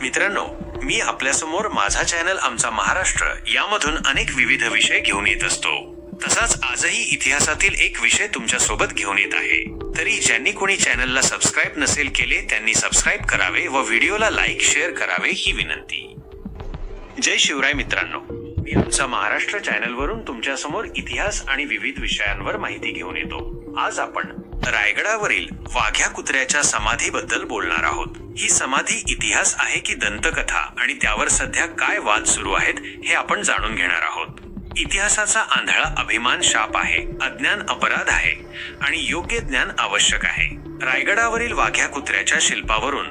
मित्रांनो मी आपल्यासमोर माझा चॅनल आमचा महाराष्ट्र यामधून अनेक विविध विषय घेऊन येत असतो. तसाच आजही इतिहासातील एक विषय तुमच्यासोबत घेऊन येत आहे. तरी ज्यांनी कोणी चॅनलला सबस्क्राईब नसेल केले त्यांनी सबस्क्राईब करावे व व्हिडिओला लाईक शेअर करावे ही विनंती. जय शिवराय मित्रांनो. मी आमचा महाराष्ट्र चॅनल वरून तुमच्यासमोर इतिहास आणि विविध विषयांवर माहिती घेऊन येतो. आज आपण रायगडावरील वाघ्या कुत्र्याच्या समाधीबद्दल बोलणार आहोत. ही समाधी इतिहास आहे की दंतकथा आणि त्यावर सध्या काय वाद सुरू आहेत हे आपण जाणून घेणार आहोत. इतिहासाचा आंधळा अभिमान शाप आहे अज्ञान अपराध आहे आणि योग्य ज्ञान आवश्यक आहे. रायगडावरील वाघ्या कुत्र्याच्या शिल्पावरून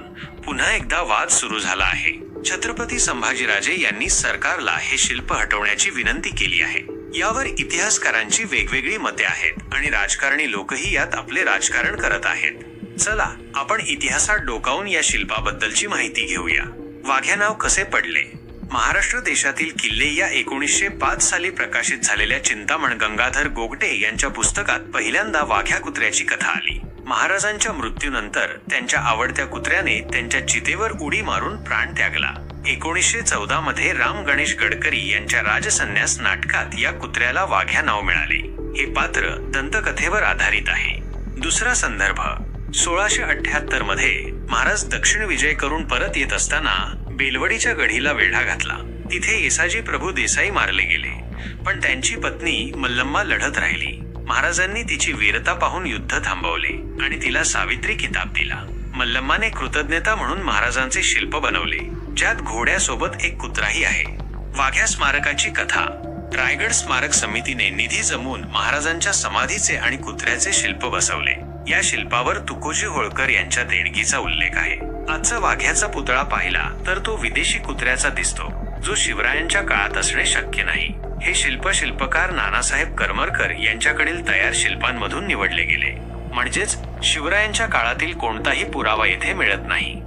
पुन्हा एकदा वाद सुरू झाला आहे. छत्रपती संभाजीराजे यांनी सरकारला हे शिल्प हटवण्याची विनंती केली आहे. यावर इतिहासकारांची वेगवेगळी मते आहेत आणि राजकारणी लोकही यात आपले राजकारण करत आहेत. चला आपण इतिहासात डोकावून या शिल्पाबद्दलची माहिती घेऊया. वाघ्या नाव कसे पडले? महाराष्ट्र देशातील किल्ले या एकोणीसशे पाच साली प्रकाशित झालेल्या चिंतामण गंगाधर गोगटे यांच्या पुस्तकात पहिल्यांदा वाघ्या कुत्र्याची कथा आली. महाराजांच्या मृत्यूनंतर त्यांच्या आवडत्या कुत्र्याने त्यांच्या चितेवर उडी मारून प्राण त्यागला. एकोणीसशे चौदा मध्ये राम गणेश गडकरी यांच्या राजसन्यास नाटकात या कुत्र्याला वाघ्या नाव मिळाले. हे पात्र दंतकथेवर आधारित आहे. दुसरा संदर्भ. सोळाशे अठ्याहत्तरमध्ये महाराज दक्षिण विजय करून परत येत असताना बेलवडीच्या गढीला वेढा घातला. तिथे येसाजी प्रभू देसाई मारले गेले. पण त्यांची पत्नी मल्लम्मा लढत राहिली. महाराजांनी तिची वीरता पाहून युद्ध थांबवले आणि तिला सावित्री किताब दिला. मल्लम्माने कृतज्ञता म्हणून महाराजांचे शिल्प बनवले ज्यात घोड्यासोबत एक कुत्राही आहे. वाघ्या स्मारकाची कथा. रायगड स्मारक समितीने निधी जमवून महाराजांच्या समाधीचे आणि कुत्र्याचे शिल्प बसवले. या शिल्पावर तुकोजी होळकर यांच्या देणगीचा उल्लेख आहे. आजचा वाघ्याचा पुतळा पाहिला तर तो विदेशी कुत्र्याचा दिसतो जो शिवरायांच्या काळात असणे शक्य नाही. हे शिल्प शिल्पकार नानासाहेब करमरकर यांच्याकडील तयार शिल्पांमधून निवडले गेले. म्हणजेच शिवरायांच्या काळातील कोणताही पुरावा येथे मिळत नाही.